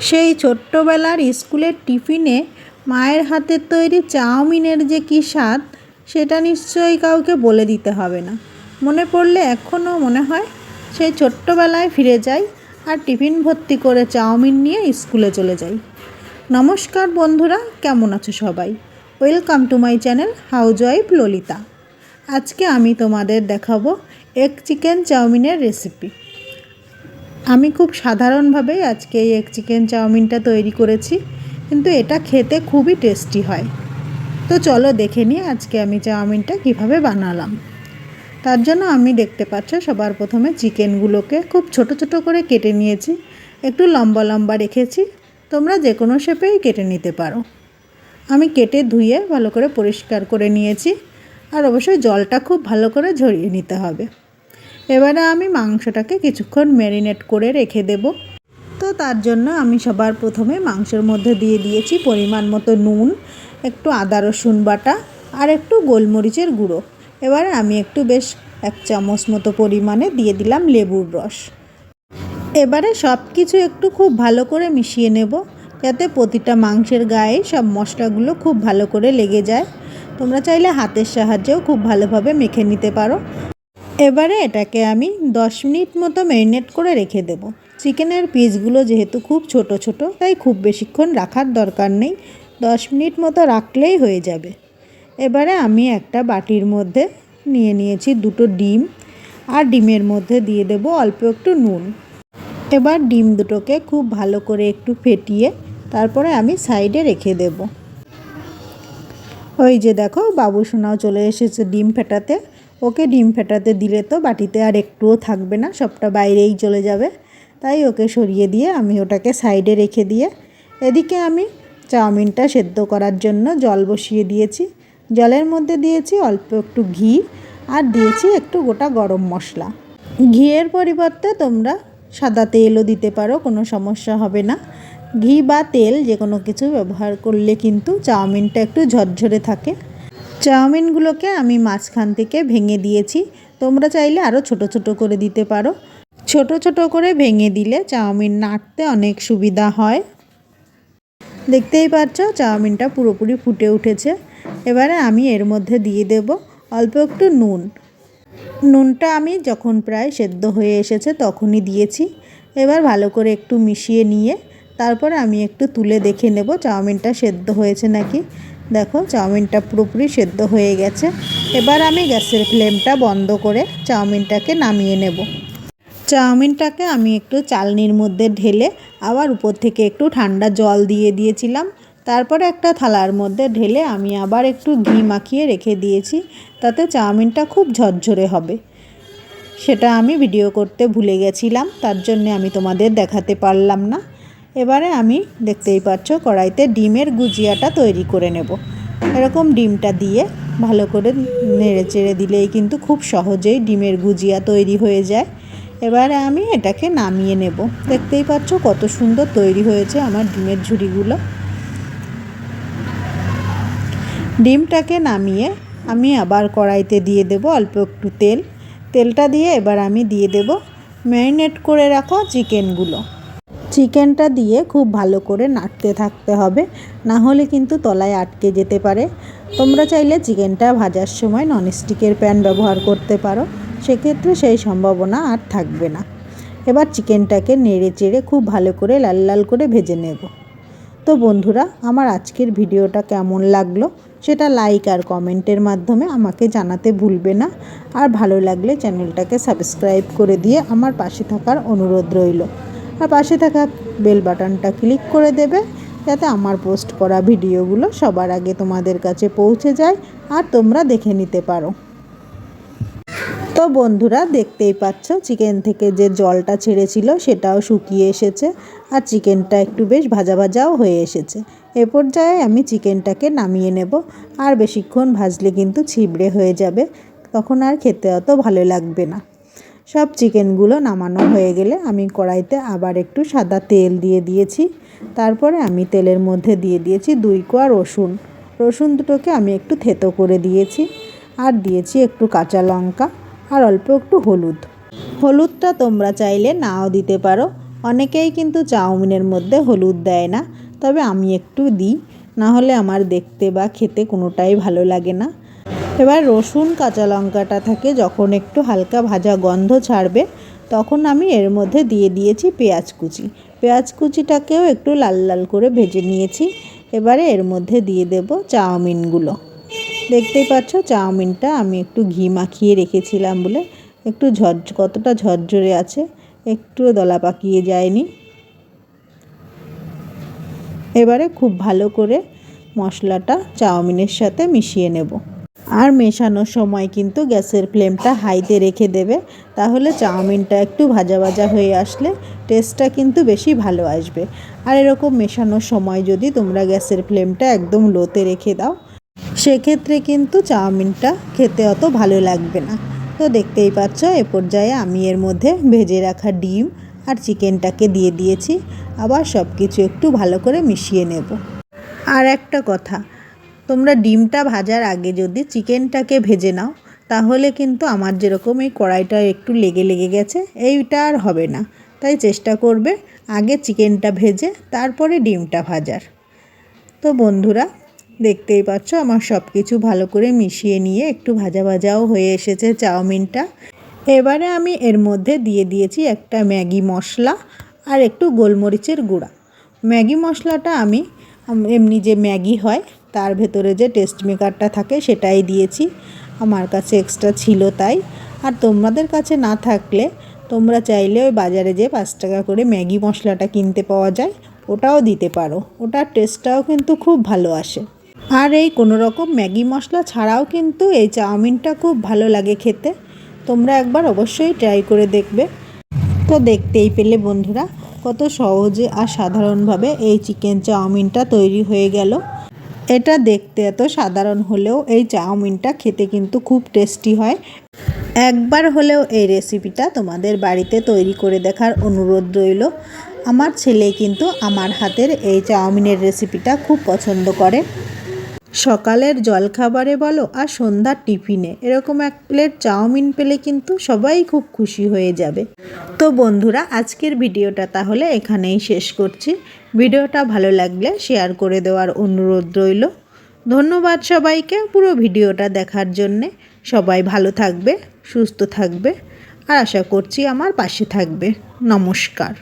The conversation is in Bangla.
সেই ছোট্টবেলার স্কুলের টিফিনে মায়ের হাতের তৈরি চাউমিনের যে কী স্বাদ, সেটা নিশ্চয়ই কাউকে বলে দিতে হবে না। মনে পড়লে এখনও মনে হয় সেই ছোট্টবেলায় ফিরে যাই আর টিফিন ভর্তি করে চাউমিন নিয়ে স্কুলে চলে যাই। নমস্কার বন্ধুরা, কেমন আছো সবাই? Welcome to my channel house wife Lalita. আজকে আমি তোমাদের দেখাবো এগ চিকেন চাউমিনের রেসিপি। আমি খুব সাধারণভাবেই আজকে এই এগ চিকেন চাউমিনটা তৈরি করেছি, কিন্তু এটা খেতে খুবই টেস্টি হয়। তো চলো দেখে নিই আজকে আমি চাউমিনটা কীভাবে বানালাম। তার জন্য আমি দেখতে পাচ্ছ সবার প্রথমে চিকেনগুলোকে খুব ছোট ছোট করে কেটে নিয়েছি, একটু লম্বা লম্বা রেখেছি, তোমরা যে কোনো শেপেই কেটে নিতে পারো। আমি কেটে ধুয়ে ভালো করে পরিষ্কার করে নিয়েছি, আর অবশ্যই জলটা খুব ভালো করে ঝরিয়ে নিতে হবে। এবারে আমি মাংসটাকে কিছুক্ষণ ম্যারিনেট করে রেখে দেব। তো তার জন্য আমি সবার প্রথমে মাংসের মধ্যে দিয়ে দিয়েছি পরিমাণ মতো নুন, একটু আদা রসুন বাটা আর একটু গোলমরিচের গুঁড়ো। এবারে আমি একটু বেশ এক চামচ মতো পরিমাণে দিয়ে দিলাম লেবুর রস। এবারে সব কিছু একটু খুব ভালো করে মিশিয়ে নেব যাতে প্রতিটা মাংসের গায়ে সব মশলাগুলো খুব ভালো করে লেগে যায়। তোমরা চাইলে হাতের সাহায্যেও খুব ভালোভাবে মেখে নিতে পারো। এবারে এটাকে আমি দশ মিনিট মতো ম্যারিনেট করে রেখে দেব। চিকেনের পিসগুলো যেহেতু খুব ছোট ছোট, তাই খুব বেশিক্ষণ রাখার দরকার নেই। দশ মিনিট মতো রাখলেই হয়ে যাবে। এবারে আমি একটা বাটির মধ্যে নিয়ে নিয়েছি দুটো ডিম, আর ডিমের মধ্যে দিয়ে দেব অল্প একটু নুন। এবার ডিম দুটোকে খুব ভালো করে একটু ফেটিয়ে তারপরে আমি সাইডে রেখে দেব। ওই যে দেখো, বাবু সোনাও চলে এসেছে ডিম ফেটাতে। ওকে ডিম ফেটাতে দিলে তো বাটিতে আর একটুও থাকবে না, সবটা বাইরেই চলে যাবে। তাই ওকে সরিয়ে দিয়ে আমি ওটাকে সাইডে রেখে দিয়ে এদিকে আমি চাউমিনটা সেদ্ধ করার জন্য জল বসিয়ে দিয়েছি। জলের মধ্যে দিয়েছি অল্প একটু ঘি আর দিয়েছি একটু গোটা গরম মশলা। ঘিয়ের পরিবর্তে তোমরা সাদা তেলও দিতে পারো, কোনো সমস্যা হবে না। ঘি বা তেল যে কোনো কিছু ব্যবহার করলে কিন্তু চাউমিনটা একটু ঝরঝরে থাকে। চাউমিনগুলোকে আমি মাঝখান থেকে ভেঙে দিয়েছি। তোমরা চাইলে আরও ছোট ছোট করে দিতে পারো। ছোট ছোট করে ভেঙে দিলে চাউমিন নাড়তে অনেক সুবিধা হয়। দেখতেই পাচ্ছ, চাউমিনটা পুরোপুরি ফুটে উঠেছে। এবারে আমি এর মধ্যে দিয়ে দেব অল্প একটু নুন। নুনটা আমি যখন প্রায় সেদ্ধ হয়ে এসেছে তখনই দিয়েছি। এবার ভালো করে একটু মিশিয়ে নিয়ে তারপরে আমি একটু তুলে দেখে নেব চাউমিনটা সেদ্ধ হয়েছে নাকি। দেখো, চাউমিনটা পুরোপুরি সেদ্ধ হয়ে গেছে। এবার আমি গ্যাসের ফ্লেমটা বন্ধ করে চাউমিনটাকে নামিয়ে নেব। চাউমিনটাকে আমি একটু চালনির মধ্যে ঢেলে আবার উপর থেকে একটু ঠান্ডা জল দিয়ে দিয়েছিলাম। তারপরে একটা থালার মধ্যে ঢেলে আমি আবার একটু ঘি মাখিয়ে রেখে দিয়েছি, তাতে চাউমিনটা খুব ঝরঝরে হবে। সেটা আমি ভিডিও করতে ভুলে গেছিলাম, তার জন্যে আমি তোমাদের দেখাতে পারলাম না। এবারে আমি দেখতেই পাচ্ছ কড়াইতে ডিমের গুজিয়াটা তৈরি করে নেব। এরকম ডিমটা দিয়ে ভালো করে নেড়ে চেড়ে দিলেই কিন্তু খুব সহজেই ডিমের গুজিয়া তৈরি হয়ে যায়। এবারে আমি এটাকে নামিয়ে নেব। দেখতেই পাচ্ছ কত সুন্দর তৈরি হয়েছে আমার ডিমের ঝুড়িগুলো। ডিমটাকে নামিয়ে আমি আবার কড়াইতে দিয়ে দেব অল্প একটু তেল। তেলটা দিয়ে এবার আমি দিয়ে দেব ম্যারিনেট করে রাখা চিকেনগুলো। চিকেনটা দিয়ে খুব ভালো করে নাড়তে থাকতে হবে। না হলে কিন্তু তলায় আটকে যেতে পারে। তোমরা চাইলে চিকেনটা ভাজার সময় ননস্টিকের প্যান ব্যবহার করতে পারো। সেক্ষেত্রে সেই সম্ভাবনা আর থাকবে না। এবার চিকেনটাকে নেড়ে চেড়ে খুব ভালো করে লাল লাল করে ভেজে নেব। তো বন্ধুরা, আমার আজকের ভিডিওটা কেমন লাগল সেটা লাইক আর কমেন্টের মাধ্যমে আমাকে জানাতে ভুলবে না। আর ভালো লাগলে চ্যানেলটাকে সাবস্ক্রাইব করে দিয়ে আমার পাশে থাকার অনুরোধ রইল। আর পাশে থাকা বেল বাটনটা ক্লিক করে দেবে, যাতে আমার পোস্ট করা ভিডিওগুলো সবার আগে তোমাদের কাছে পৌঁছে যায় আর তোমরা দেখে নিতে পারো। তো বন্ধুরা, দেখতেই পাচ্ছ চিকেন থেকে যে জলটা ছেড়েছিল সেটাও শুকিয়ে এসেছে আর চিকেনটা একটু বেশ ভাজা ভাজাও হয়ে এসেছে। এ পর্যায়ে আমি চিকেনটাকে নামিয়ে নেব আর বেশিক্ষণ ভাজলে কিন্তু ছিবড়ে হয়ে যাবে, তখন আর খেতে অত ভালো লাগবে না। সব চিকেনগুলো নামানো হয়ে গেলে আমি কড়াইতে আবার একটু সাদা তেল দিয়ে দিয়েছি। তারপরে আমি তেলের মধ্যে দিয়ে দিয়েছি দুই কোয়া রসুন। রসুন দুটোকে আমি একটু থেতো করে দিয়েছি আর দিয়েছি একটু কাঁচা লঙ্কা আর অল্প একটু হলুদ। হলুদটা তোমরা চাইলে নাও দিতে পারো। অনেকেই কিন্তু চাউমিনের মধ্যে হলুদ দেয় না। তবে আমি একটু দিই না হলে আমার দেখতে বা খেতে কোনোটাই ভালো লাগে না। এবার রসুন, কাঁচা লঙ্কাটা থাকে, যখন একটু হালকা ভাজা গন্ধ ছাড়বে, তখন আমি এর মধ্যে দিয়ে দিয়েছি পেঁয়াজ কুচি। পেঁয়াজ কুচিটাকেও একটু লাল লাল করে ভেজে নিয়েছি। এবারে এর মধ্যে দিয়ে দেব চাউমিনগুলো। দেখতেই পাচ্ছ, চাউমিনটা আমি একটু ঘি মাখিয়ে রেখেছিলাম বলে একটু ঝরঝ, কতটা ঝরঝরে আছে একটুও দলা পাকিয়ে যায়নি। এবারে খুব ভালো করে মশলাটা চাউমিনের সাথে মিশিয়ে নেব। আর মেশানোর সময় কিন্তু গ্যাসের ফ্লেমটা হাইতে রেখে দেবে। তাহলে চাউমিনটা একটু ভাজা ভাজা হয়ে আসলে টেস্টটা কিন্তু বেশি ভালো আসবে। আর এরকম মেশানোর সময় যদি তোমরা গ্যাসের ফ্লেমটা একদম লোতে রেখে দাও, সেক্ষেত্রে কিন্তু চাউমিনটা খেতে অত ভালো লাগবে না। তো দেখতেই পাচ্ছ, এ পর্যায়ে আমি এর মধ্যে ভেজে রাখা ডিম আর চিকেনটাকে দিয়ে দিয়েছি। আবার সব কিছু একটু ভালো করে মিশিয়ে নেব। আর একটা কথা তোমরা ডিমটা ভাজার আগে যদি চিকেনটাকে ভেজে নাও, তাহলে কিন্তু আমার যেরকম এই কড়াইটা একটু লেগে লেগে গেছে, এইটা আর হবে না। তাই চেষ্টা করবে আগে চিকেনটা ভেজে, তারপরে ডিমটা ভাজার। তো বন্ধুরা, দেখতেই পাচ্ছ আমার সব কিছু ভালো করে মিশিয়ে নিয়ে একটু ভাজা ভাজাও হয়ে এসেছে চাউমিনটা। এবারে আমি এর মধ্যে দিয়ে দিয়েছি একটা ম্যাগি মশলা আর একটু গোলমরিচের গুঁড়া। ম্যাগি মশলাটা আমি এমনি যে ম্যাগি হয়, তার ভেতরে যে টেস্ট মেকারটা থাকে, সেটাই দিয়েছি। আমার কাছে এক্সট্রা ছিল তাই। আর তোমাদের কাছে না থাকলে, তোমরা চাইলে ওই বাজারে যে পাঁচ টাকা করে ম্যাগি মশলাটা কিনতে পাওয়া যায়। ওটাও দিতে পারো। ওটার টেস্টটাও কিন্তু খুব ভালো আসে। আর এই কোনো রকম ম্যাগি মশলা ছাড়াও কিন্তু এই চাউমিনটা খুব ভালো লাগে খেতে। তোমরা একবার অবশ্যই ট্রাই করে দেখবে। তো দেখতেই পেলে বন্ধুরা। কত সহজে আর সাধারণভাবে এই চিকেন চাউমিনটা তৈরি হয়ে গেল। এটা দেখতে এত সাধারণ হলেও এই চাউমিনটা খেতে কিন্তু খুব টেস্টি হয়। একবার হলেও এই রেসিপিটা তোমাদের বাড়িতে তৈরি করে দেখার অনুরোধ রইল। আমার ছেলে কিন্তু আমার হাতের এই চাউমিনের রেসিপিটা খুব পছন্দ করে। সকালের জলখাবারে বলো আর সন্ধ্যার টিফিনে। এরকম এক প্লেট চাউমিন পেলে কিন্তু সবাই খুব খুশি হয়ে যাবে। তো বন্ধুরা, আজকের ভিডিওটা তাহলে এখানেই শেষ করছি। ভিডিওটা ভালো লাগলে শেয়ার করে দেওয়ার অনুরোধ রইল। ধন্যবাদ সবাইকে পুরো ভিডিওটা দেখার জন্যে। সবাই ভালো থাকবে, সুস্থ থাকবে। আর আশা করছি আমার পাশে থাকবে। নমস্কার।